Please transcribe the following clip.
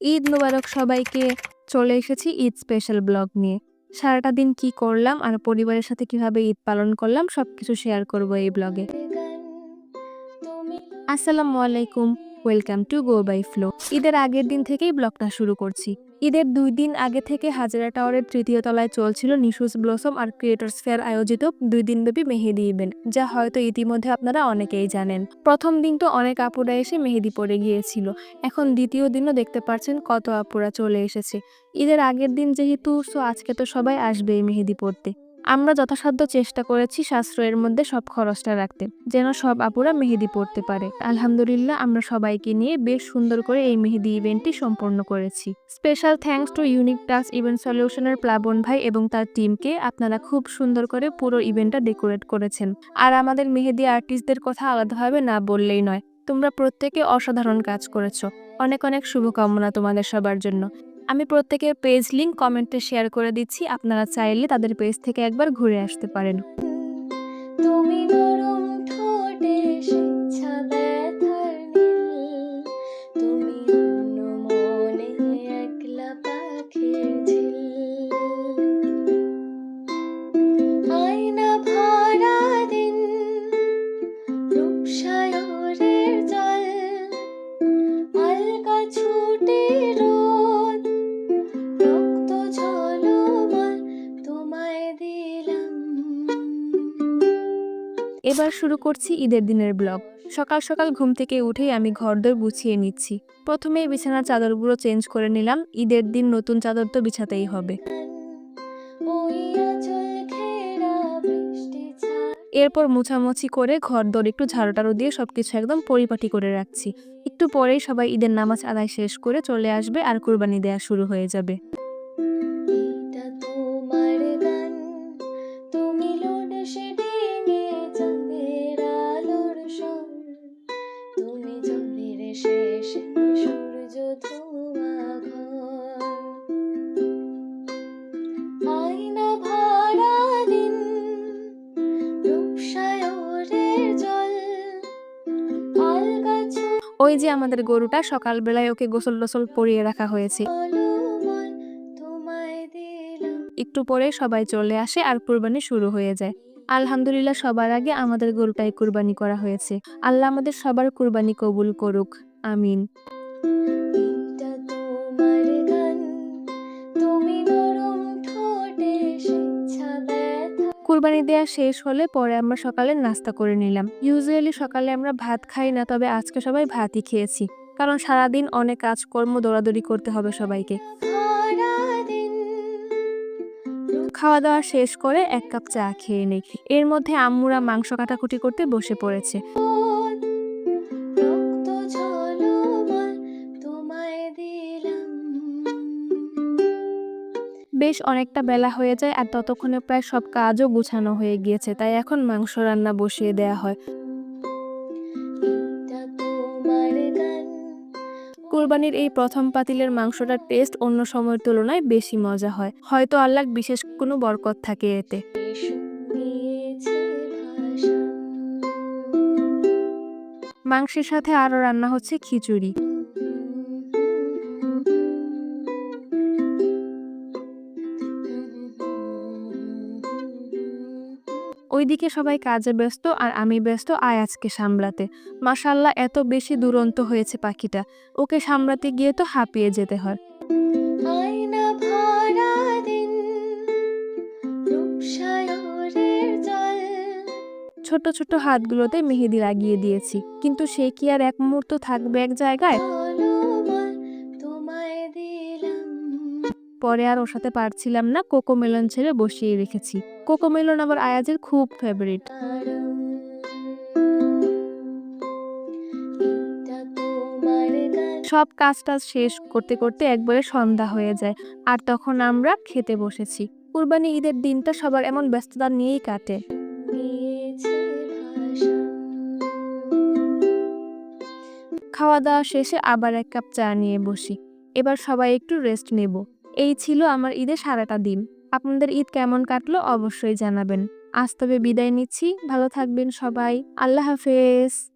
ঈদ মুবারক সবাইকে চলে এসেছি ঈদ স্পেশাল ব্লগ নিয়ে। সারাটা দিন কি করলাম আর পরিবারের সাথে কীভাবে ঈদ পালন করলাম সবকিছু শেয়ার করব এই ব্লগে আসসালামু আলাইকুম। Welcome to go by flow ঈদের আগের দিন থেকেই ব্লগটা শুরু করছি। ঈদের দুই দিন আগে থেকে হাজারা টাওয়ারের তৃতীয় তলায় চলছিল নিশুস ব্লসম আর ক্রিয়েটর্স ফেয়ার আয়োজিত দুই দিনব্যাপী মেহেদি ইভেন্ট, যা হয়তো ইতিমধ্যে আপনারা অনেকেই জানেন। প্রথম দিন তো অনেক আপুরা এসে মেহেদি পড়ে গিয়েছিল। এখন দ্বিতীয় দিনও দেখতে পাচ্ছেন কত আপুরা চলে এসেছে। ঈদের আগের দিন যেহেতু, সো আজকে তো সবাই আসবে এই মেহেদি পড়তে আমরা যথাসাধ্য চেষ্টা করেছি সাশ্রয়ের মধ্যে সব খরচটা রাখতে, যেন সব আপুরা মেহেদি পড়তে পারে। আলহামদুলিল্লাহ, আমরা সবাইকে নিয়ে বেশ সুন্দর করে এই মেহেদি ইভেন্টটি সম্পন্ন করেছি। Special thanks to unique touch event সলিউশনের Plabon ভাই এবং তার টিমকে আপনারা খুব সুন্দর করে পুরো ইভেন্টটা ডেকোরেট করেছেন। আর আমাদের মেহেদি আর্টিস্টদের কথা আলাদাভাবে না বললেই নয়, তোমরা প্রত্যেকে অসাধারণ কাজ করেছ। অনেক অনেক শুভকামনা তোমাদের সবার জন্য। আমি প্রত্যেকের পেজ লিঙ্ক কমেন্টে শেয়ার করে দিচ্ছি, আপনারা চাইলে তাদের পেজ থেকে একবার ঘুরে আসতে পারেন। তুমি এবার শুরু করছি ঈদের দিনের ব্লগ। সকাল সকাল ঘুম থেকে উঠেই আমি ঘরদোর গুছিয়ে নিচ্ছি। প্রথমেই বিছানার চাদরগুলো চেঞ্জ করে নিলাম। ঈদের দিন নতুন চাদর তো বিছাতেই হবে। এরপর মোছামুছি করে ঘর ঘরদোর একটু ঝাড়ুটারু দিয়ে সবকিছু একদম পরিপাটি করে রাখছি। একটু পরেই সবাই ঈদের নামাজ আদায় শেষ করে চলে আসবে আর কুরবানি দেয়া শুরু হয়ে যাবে। ওই যে আমাদের গরুটা, সকালবেলায় ওকে গোসল টোসল পরিয়ে রাখা হয়েছে। একটু পরে সবাই চলে আসে আর কুরবানি শুরু হয়ে যায়। আলহামদুলিল্লাহ, সবার আগে আমাদের গরুটাই কুরবানি করা হয়েছে। আল্লাহ আমাদের সবার কুরবানি কবুল করুক। আমিন। কুরবানি দেওয়া শেষ হলে পরে আমরা সকালে নাস্তা করে নিলাম। ইউজুয়ালি সকালে আমরা ভাত খাই না তবে আজকে সবাই ভাতই খেয়েছি। কারণ সারাদিন অনেক কাজকর্ম দৌড়াদৌড়ি করতে হবে সবাইকে। খাওয়া দাওয়া শেষ করে এক কাপ চা খেয়ে নেই। এর মধ্যে আম্মুরা মাংস কাটাকুটি করতে বসে পড়েছে। বেশ অনেকটা বেলা হয়ে যায় আর ততক্ষণে প্রায় সব কাজও গুছানো হয়ে গিয়েছে তাই এখন মাংস রান্না বসিয়ে দেয়া হয়। কুরবানির এই প্রথম পাতিলের মাংসটার টেস্ট অন্য সময়ের তুলনায় বেশি মজা হয় হয়তো আল্লাহ বিশেষ কোনো বরকত থাকে এতে। মাংসের সাথে আরও রান্না হচ্ছে খিচুড়ি। ওইদিকে সবাই কাজে ব্যস্ত আর আমি ব্যস্ত আয়াজকে সামলাতে। মাসাল্লাহ এত বেশি দুরন্ত হয়েছে পাখিটা। ওকে সামলাতে গিয়ে তো হাঁপিয়ে যেতে হয়। ছোট ছোট হাতগুলোতে মেহেদি লাগিয়ে দিয়েছি কিন্তু সে কি আর এক মুহূর্ত থাকবে এক জায়গায়? পরে আর ওর সাথে পারছিলাম না, কোকো মেলন ছেড়ে বসিয়ে রেখেছি। কোকো মেলন আবার আয়াজের খুব ফেভারিট সব কাজ টাজ শেষ করতে করতে একবারে সন্ধ্যা হয়ে যায়, আর তখন আমরা খেতে বসেছি। কুরবানি ঈদের দিনটা সবার এমন ব্যস্ততা নিয়েই কাটে। খাওয়া দাওয়া শেষে আবার এক কাপ চা নিয়ে বসি। এবার সবাই একটু রেস্ট নেব। এই ছিল আমার ঈদে সারাটা দিন। আপনাদের ঈদ কেমন কাটলো অবশ্যই জানাবেন। আজ তবে বিদায় নিচ্ছি। ভালো থাকবেন সবাই। আল্লাহ হাফেজ।